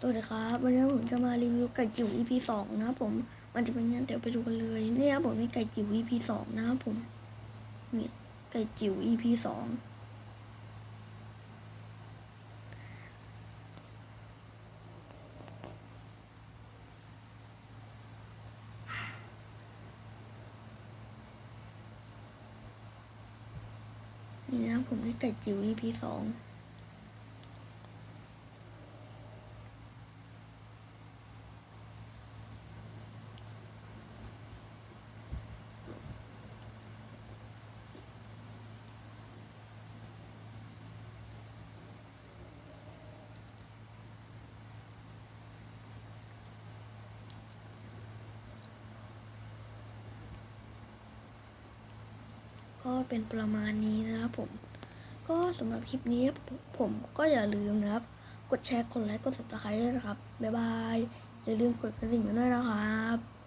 สวัสดีครับวันนี้ผมจะมารีวิวไก่จิ๋ว EP สองนะครับผมมันจะเป็นยังไงเดี๋ยวไปดูกันเลยเนี่ยผมมีไก่จิ๋ว EP สองนะครับผมเนี่ยไก่จิ๋ว EP สองนี่นะครับผมมีไก่จิ๋ว EP สอง ก็เป็นประมาณนี้นะครับผม ก็สำหรับคลิปนี้ผมก็อย่าลืมนะครับ กดแชร์กดไลค์กด subscribe ด้วยนะครับ บ๊ายบาย อย่าลืมกดกระดิ่งกันด้วยนะครับ